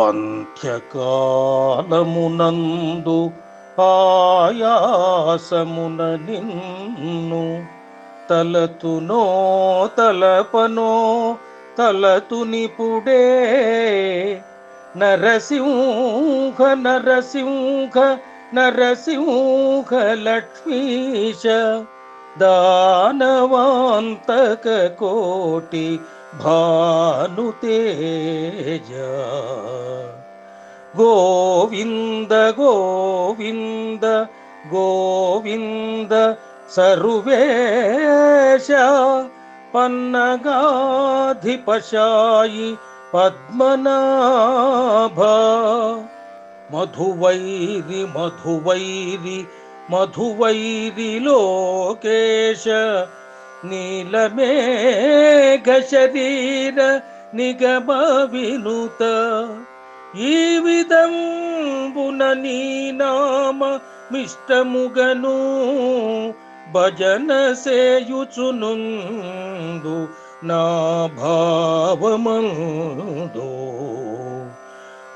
అంత్యకాలమునందు ఆయాసమున నిన్ను తలతునో తలపనో తలతునిపుడే నరసింహ నరసింహ నరసింహ లక్ష్మీశ दानवान्तकोटि भानुतेज। गोविन्द गोविन्द गोविन्द सर्वेश पन्नगाधिपशायि पद्मनाभ। मधुवैरि मधुवैरि మధువైరిలోకేశ మధువైరి నీలమేఘ శరీర నిగమ వినుత ఈ విధంబున నీ నామ మిష్టముగను భజన సేయుచునుందు నా భావమందు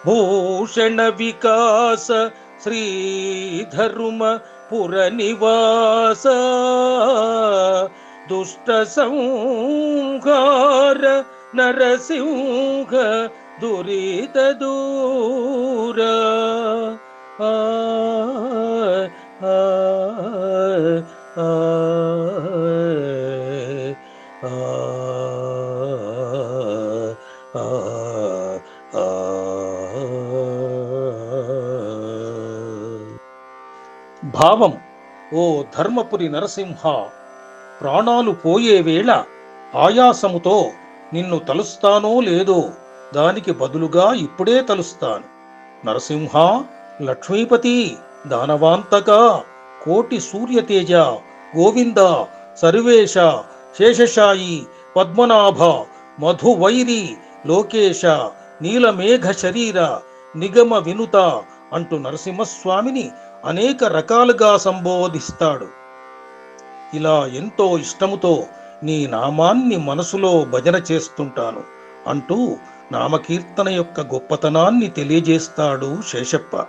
భూషణ వికాస శ్రీధరుమ ಪುರನಿವಾಸ ದುಷ್ಟ ಸಂಹಾರ ನರಸಿಂಹ ದುರಿತ ದೂರ. ಆ ಆ భావం ఓ ధర్మపురి నరసింహ! ప్రాణాలు పోయే వేళ ఆయాసముతో నిన్ను తలుస్తానో లేదో దానికి బదులుగా ఇప్పుడే తలుస్తాను. నరసింహ లక్ష్మీపతి దానవాంతక కోటి సూర్యతేజ గోవింద సర్వేశ శేషశాయి పద్మనాభ మధువైరి లోకేశ నీలమేఘ శరీర నిగమ వినుత అంటూ నరసింహస్వామిని అనేక రకాలుగా సంబోధిస్తాడు. ఇలా ఎంతో ఇష్టముతో నీ నామాన్ని మనసులో భజన చేస్తుంటాను అంటూ నామకీర్తన యొక్క గొప్పతనాన్ని తెలియజేస్తాడు శేషప్ప.